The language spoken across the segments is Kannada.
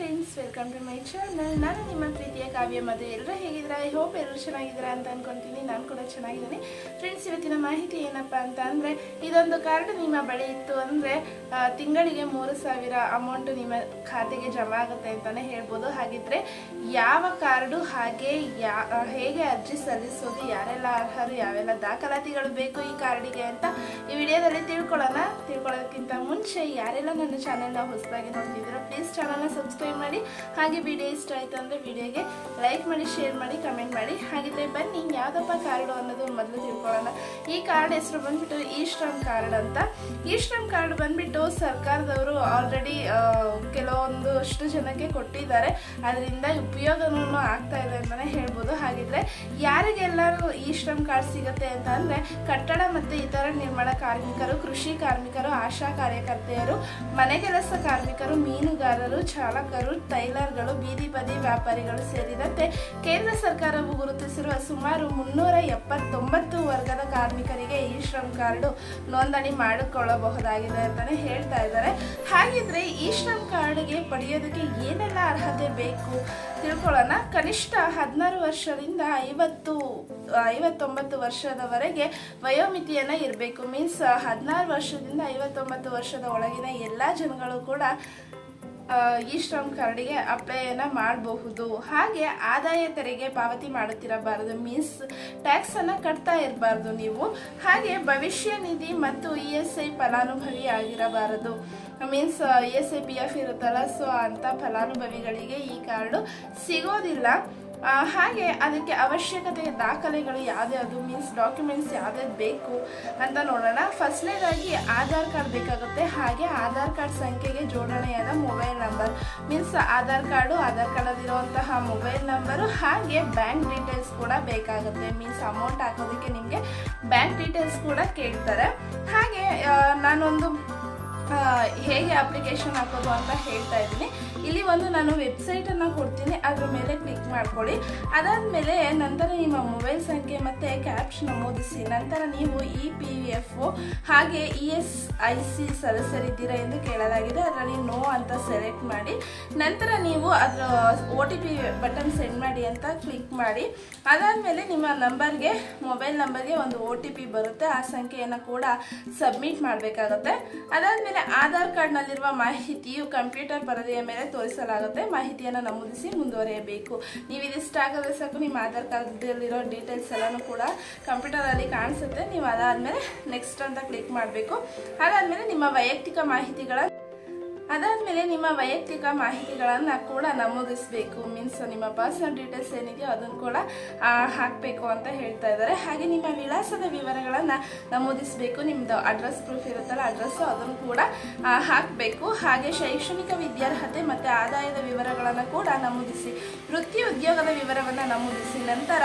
Friends welcome to my channel ನಾನು ನಿಮ್ಮ ಪ್ರೀತಿಯ ಕಾವ್ಯ ಮದುವೆ ಎಲ್ಲರೂ ಹೇಗಿದ್ದೀರಾ? ಐ ಹೋಪ್ ಎಲ್ಲರೂ ಚೆನ್ನಾಗಿದ್ದೀರಾ ಅಂತ ಅನ್ಕೊಂತೀನಿ. ನಾನು ಕೂಡ ಚೆನ್ನಾಗಿದ್ದೀನಿ. ಫ್ರೆಂಡ್ಸ್ ಇವತ್ತಿನ ಮಾಹಿತಿ ಏನಪ್ಪ ಅಂತ ಅಂದರೆ, ಇದೊಂದು ಕಾರ್ಡ್ ನಿಮ್ಮ ಬಳಿ ಇತ್ತು ಅಂದರೆ ತಿಂಗಳಿಗೆ ಮೂರು ಸಾವಿರ ಅಮೌಂಟು ನಿಮ್ಮ ಖಾತೆಗೆ ಜಮಾ ಆಗುತ್ತೆ ಅಂತಲೇ ಹೇಳ್ಬೋದು. ಹಾಗಿದ್ರೆ, ಯಾವ ಕಾರ್ಡು, ಹಾಗೆ ಯಾ ಹೇಗೆ ಅರ್ಜಿ ಸಲ್ಲಿಸೋದು, ಯಾರೆಲ್ಲ ಅರ್ಹರು, ಯಾವೆಲ್ಲ ದಾಖಲಾತಿಗಳು ಬೇಕು ಈ ಕಾರ್ಡಿಗೆ ಅಂತ ಈ ವಿಡಿಯೋದಲ್ಲಿ ತಿಳ್ಕೊಳ್ಳೋಣ. ತಿಳ್ಕೊಳ್ಳೋದಕ್ಕಿಂತ ಮುಂಚೆ, ಯಾರೆಲ್ಲ ನನ್ನ ಚಾನೆಲ್ನ ಹೊಸದಾಗಿ ನೋಡ್ತಿದ್ದೀರೋ ಪ್ಲೀಸ್ ಚಾನಲ್ನ ಸಬ್ಸ್ಕ್ರೈಬ್ ಮಾಡಿ. ಹಾಗೆ ವಿಡಿಯೋ ಇಷ್ಟ ಆಯಿತು ಅಂದರೆ ವಿಡಿಯೋಗೆ ಲೈಕ್ ಮಾಡಿ ಶೇರ್ ಮಾಡಿ ಕಮೆಂಟ್ ಮಾಡಿ. ಹಾಗಿದ್ರೆ ಬನ್ನಿ ಯಾವುದಪ್ಪ ಕಾರ್ಡು ಅನ್ನೋದು ಮೊದಲು ತಿಳ್ಕೊಳ್ಳೋಣ. ಈ ಕಾರ್ಡ್ ಹೆಸರು ಬಂದ್ಬಿಟ್ಟು ಈ ಶ್ರಮ್ ಕಾರ್ಡ್ ಅಂತ. ಈ ಶ್ರಮ್ ಕಾರ್ಡ್ ಬಂದ್ಬಿಟ್ಟು ಸರ್ಕಾರದವರು ಆಲ್ರೆಡಿ ಕೆಲವೊಂದು ಅಷ್ಟು ಜನಕ್ಕೆ ಕೊಟ್ಟಿದ್ದಾರೆ. ಅದರಿಂದ ಉಪಯೋಗನೂ ಆಗ್ತಾ ಇದೆ ಅಂತಲೇ ಹೇಳ್ಬೋದು. ಹಾಗಿದ್ರೆ ಯಾರಿಗೆಲ್ಲರೂ ಈ ಶ್ರಮ್ ಕಾರ್ಡ್ ಸಿಗುತ್ತೆ ಅಂತ ಅಂದರೆ ಕಟ್ಟಡ ಮತ್ತು ಇತರ ನಿರ್ಮಾಣ ಕಾರ್ಮಿಕರು, ಕೃಷಿ ಕಾರ್ಮಿಕರು, ಆಶಾ ಕಾರ್ಯಕರ್ತೆಯರು, ಮನೆ ಕೆಲಸ ಕಾರ್ಮಿಕರು, ಮೀನುಗಾರರು, ಚಾಲಕರು, ಟೈಲರ್ಗಳು, ಬೀದಿ ಬದಿ ವ್ಯಾಪಾರಿಗಳು ಸೇರಿದಂತೆ ಕೇಂದ್ರ ಸರ್ಕಾರವು ಗುರುತಿಸಿರುವ ಸುಮಾರು ಮುನ್ನೂರ ಎಪ್ಪತ್ತೊಂಬತ್ತು ವರ್ಗದ ಕಾರ್ಮಿಕರಿಗೆ ಈ ಶ್ರಮ್ ಕಾರ್ಡ್ ನೋಂದಣಿ ಮಾಡಿಕೊಳ್ಳಬಹುದಾಗಿದೆ ಅಂತಾನೆ ಹೇಳ್ತಾ ಇದ್ದಾರೆ. ಹಾಗಿದ್ರೆ ಈ ಶ್ರಮ್ ಕಾರ್ಡ್ಗೆ ಪಡೆಯೋದಕ್ಕೆ ಏನೆಲ್ಲ ಅರ್ಹತೆ ಬೇಕು? ತಿಳ್ಕೊಳ್ಳೋಣ. ಕನಿಷ್ಠ ಹದಿನಾರು ವರ್ಷದಿಂದ ಐವತ್ತು, ಐವತ್ತೊಂಬತ್ತು ವರ್ಷದವರೆಗೆ ವಯೋಮಿತಿಯನ್ನು ಇರಬೇಕು. ಮೀನ್ಸ್ ಹದಿನಾರು ವರ್ಷದಿಂದ ಐವತ್ತೊಂಬತ್ತು ವರ್ಷದ ಒಳಗಿನ ಎಲ್ಲ ಜನಗಳು ಕೂಡ ಈ ಶ್ರಮ್ ಕಾರ್ಡಿಗೆ ಅಪ್ಲೈಯನ್ನು ಮಾಡಬಹುದು. ಹಾಗೆ ಆದಾಯ ತೆರಿಗೆ ಪಾವತಿ ಮಾಡುತ್ತಿರಬಾರದು. ಮೀನ್ಸ್ ಟ್ಯಾಕ್ಸನ್ನು ಕಟ್ತಾ ಇರಬಾರ್ದು ನೀವು. ಹಾಗೆ ಭವಿಷ್ಯ ನಿಧಿ ಮತ್ತು ಇ ಎಸ್ ಐ ಫಲಾನುಭವಿ ಆಗಿರಬಾರದು. Means E S I P F ಇರುತ್ತಲ್ಲ ಸೊ ಅಂಥ ಫಲಾನುಭವಿಗಳಿಗೆ ಈ ಕಾರ್ಡು ಸಿಗೋದಿಲ್ಲ. ಹಾಗೆ ಅದಕ್ಕೆ ಅವಶ್ಯಕತೆ ದಾಖಲೆಗಳು ಯಾವ್ದ್ಯಾವುದು ಮೀನ್ಸ್ ಡಾಕ್ಯುಮೆಂಟ್ಸ್ ಯಾವ್ದು ಬೇಕು ಅಂತ ನೋಡೋಣ. ಫಸ್ಟ್ನೇದಾಗಿ ಆಧಾರ್ ಕಾರ್ಡ್ ಬೇಕಾಗುತ್ತೆ. ಹಾಗೆ ಆಧಾರ್ ಕಾರ್ಡ್ ಸಂಖ್ಯೆಗೆ ಜೋಡಣೆಯಾದ mobile number means Aadhaar card, Aadhaar ಕಾರ್ಡಲ್ಲಿರುವಂತಹ mobile number ಹಾಗೆ ಬ್ಯಾಂಕ್ ಡೀಟೇಲ್ಸ್ ಕೂಡ ಬೇಕಾಗುತ್ತೆ. ಮೀನ್ಸ್ ಅಮೌಂಟ್ ಹಾಕೋದಕ್ಕೆ ನಿಮಗೆ ಬ್ಯಾಂಕ್ ಡೀಟೇಲ್ಸ್ ಕೂಡ ಕೇಳ್ತಾರೆ. ಹಾಗೆ ನಾನೊಂದು ಹೇಗೆ ಅಪ್ಲಿಕೇಶನ್ ಹಾಕೋದು ಅಂತ ಹೇಳ್ತಾ ಇದ್ದೀನಿ. ಇಲ್ಲಿ ಒಂದು ನಾನು ವೆಬ್ಸೈಟನ್ನು ಕೊಡ್ತೀನಿ. ಅದರ ಮೇಲೆ ಕ್ಲಿಕ್ ಮಾಡ್ಕೊಳ್ಳಿ. ಅದಾದಮೇಲೆ ನಂತರ ನಿಮ್ಮ ಮೊಬೈಲ್ ಸಂಖ್ಯೆ ಮತ್ತು ಕ್ಯಾಪ್ಸ್ ನಮೂದಿಸಿ. ನಂತರ ನೀವು ಇ ಪಿ ಎಫ್ ಒ ಹಾಗೆ ಇ ಎಸ್ ಐ ಸಿ ಸದಸ್ಯರಿದ್ದೀರಾ ಎಂದು ಕೇಳಲಾಗಿದೆ. ಅದರಲ್ಲಿ ನೋ ಅಂತ ಸೆಲೆಕ್ಟ್ ಮಾಡಿ. ನಂತರ ನೀವು ಅದರ O T P button send ಮಾಡಿ ಅಂತ ಕ್ಲಿಕ್ ಮಾಡಿ. ಅದಾದಮೇಲೆ ನಿಮ್ಮ ನಂಬರ್ಗೆ ಮೊಬೈಲ್ ನಂಬರ್ಗೆ ಒಂದು ಒ ಟಿ ಪಿ ಬರುತ್ತೆ. ಆ ಸಂಖ್ಯೆಯನ್ನು ಕೂಡ ಸಬ್ಮಿಟ್ ಮಾಡಬೇಕಾಗುತ್ತೆ. ಅದಾದಮೇಲೆ ಆಧಾರ್ ಕಾರ್ಡ್ನಲ್ಲಿರುವ ಮಾಹಿತಿಯು ಕಂಪ್ಯೂಟರ್ ಪರದೆಯ ಮೇಲೆ ತೋರಿಸಲಾಗುತ್ತೆ. ಮಾಹಿತಿಯನ್ನು ನಮೂದಿಸಿ ಮುಂದುವರಿಯಬೇಕು. ನೀವು ಇದಿಷ್ಟ ಆಗದೆ ಸಾಕು, ನಿಮ್ಮ ಆಧಾರ್ ಕಾರ್ಡಲ್ಲಿರೋ ಡೀಟೇಲ್ಸ್ ಎಲ್ಲನೂ ಕೂಡ ಕಂಪ್ಯೂಟರಲ್ಲಿ ಕಾಣಿಸುತ್ತೆ. ನೀವು ಅದಾದಮೇಲೆ ನೆಕ್ಸ್ಟ್ ಅಂತ ಕ್ಲಿಕ್ ಮಾಡಬೇಕು. ಅದಾದಮೇಲೆ ನಿಮ್ಮ ವೈಯಕ್ತಿಕ ಮಾಹಿತಿಗಳ ಅದಾದಮೇಲೆ ನಿಮ್ಮ ವೈಯಕ್ತಿಕ ಮಾಹಿತಿಗಳನ್ನು ಕೂಡ ನಮೂದಿಸಬೇಕು. ಮೀನ್ಸ್ ನಿಮ್ಮ ಪರ್ಸನಲ್ ಡೀಟೇಲ್ಸ್ ಏನಿದೆಯೋ ಅದನ್ನು ಕೂಡ ಹಾಕಬೇಕು ಅಂತ ಹೇಳ್ತಾ ಇದ್ದಾರೆ. ಹಾಗೆ ನಿಮ್ಮ ವಿಳಾಸದ ವಿವರಗಳನ್ನು ನಮೂದಿಸಬೇಕು. ನಿಮ್ಮದು ಅಡ್ರೆಸ್ ಪ್ರೂಫ್ ಇರುತ್ತಲ್ಲ ಅಡ್ರೆಸ್ಸು ಅದನ್ನು ಕೂಡ ಹಾಕಬೇಕು. ಹಾಗೆ ಶೈಕ್ಷಣಿಕ ವಿದ್ಯಾರ್ಹತೆ ಮತ್ತು ಆದಾಯದ ವಿವರಗಳನ್ನು ಕೂಡ ನಮೂದಿಸಿ, ವೃತ್ತಿ ಉದ್ಯೋಗದ ವಿವರವನ್ನು ನಮೂದಿಸಿ, ನಂತರ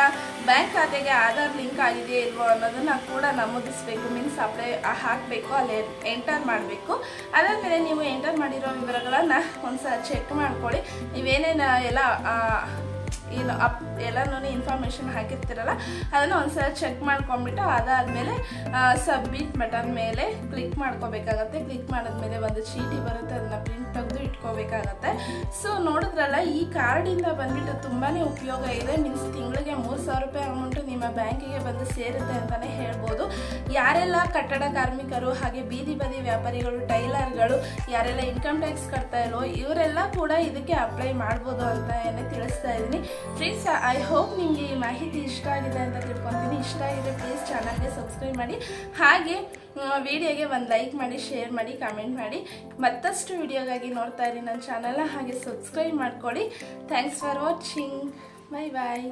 ಬ್ಯಾಂಕ್ ಖಾತೆಗೆ ಆಧಾರ್ ಲಿಂಕ್ ಆಗಿದೆಯೇ ಇಲ್ವೋ ಅನ್ನೋದನ್ನು ಕೂಡ ನಮೂದಿಸಬೇಕು. ಮೀನ್ಸ್ ಅಪ್ಲೈ ಹಾಕಬೇಕು, ಅಲ್ಲಿ ಎಂಟರ್ ಮಾಡಬೇಕು. ಅದಾದಮೇಲೆ ನೀವು ಎಂಟರ್ ಮಾಡಿರೋ ವಿವರಗಳನ್ನು ಒಂದ್ಸಲ ಚೆಕ್ ಮಾಡ್ಕೊಳ್ಳಿ. ನೀವೇನೇನು ಎಲ್ಲ ಏನು ಅಪ್ ಎಲ್ಲನೂ ಇನ್ಫಾರ್ಮೇಷನ್ ಹಾಕಿರ್ತೀರಲ್ಲ, ಅದನ್ನು ಒಂದ್ಸಲ ಚೆಕ್ ಮಾಡ್ಕೊಂಡ್ಬಿಟ್ಟು ಅದಾದಮೇಲೆ ಸಬ್ಮಿಟ್ ಬಟನ್ ಮೇಲೆ ಕ್ಲಿಕ್ ಮಾಡ್ಕೋಬೇಕಾಗತ್ತೆ. ಕ್ಲಿಕ್ ಮಾಡಿದ್ಮೇಲೆ ಒಂದು ಚೀಟಿ ಬರುತ್ತೆ, ಅದನ್ನ ಪ್ರಿಂಟ್ ತೆಗೆದು ಇಟ್ಕೋಬೇಕಾಗತ್ತೆ. ಸೊ ನೋಡಿದ್ರಲ್ಲ, ಈ ಕಾರ್ಡಿಂದ ಬಂದ್ಬಿಟ್ಟು ತುಂಬಾ ಉಪಯೋಗ ಇದೆ. ಮೀನ್ಸ್ ತಿಂಗಳಿಗೆ ಮೂರು ಸಾವಿರ ರೂಪಾಯಿ ಅಮೌಂಟು ನಿಮ್ಮ ಬ್ಯಾಂಕಿಗೆ ಬಂದು ಸೇರುತ್ತೆ ಅಂತಲೇ ಹೇಳ್ಬೋದು. ಯಾರೆಲ್ಲ ಕಟ್ಟಡ ಕಾರ್ಮಿಕರು, ಹಾಗೆ ಬೀದಿ ಬದಿ ವ್ಯಾಪಾರಿಗಳು, ಟೈಲರ್ಗಳು, ಯಾರೆಲ್ಲ ಇನ್ಕಮ್ ಟ್ಯಾಕ್ಸ್ ಕಟ್ತಾ ಇರೋ, ಇವರೆಲ್ಲ ಕೂಡ ಇದಕ್ಕೆ ಅಪ್ಲೈ ಮಾಡ್ಬೋದು ಅಂತ ಏನೇ ತಿಳಿಸ್ತಾ ಇದ್ದೀನಿ. ಫ್ರೆಂಡ್ಸ್ ಐ ಹೋಪ್ ನಿಮಗೆ ಈ ಮಾಹಿತಿ ಇಷ್ಟ ಆಗಿದೆ ಅಂತ ತಿಳ್ಕೊತೀನಿ. ಇಷ್ಟ ಆಗಿದೆ ಪ್ಲೀಸ್ ಚಾನಲ್ಗೆ ಸಬ್ಸ್ಕ್ರೈಬ್ ಮಾಡಿ. ಹಾಗೆ ವಿಡಿಯೋಗೆ ಒಂದು ಲೈಕ್ ಮಾಡಿ ಶೇರ್ ಮಾಡಿ ಕಮೆಂಟ್ ಮಾಡಿ. ಮತ್ತಷ್ಟು ವಿಡಿಯೋಗಾಗಿ ನೋಡ್ತಾ ಇರಿ ನನ್ನ ಚಾನಲ್ನ ಹಾಗೆ ಸಬ್ಸ್ಕ್ರೈಬ್ ಮಾಡ್ಕೊಳ್ಳಿ. Thanks for watching bye bye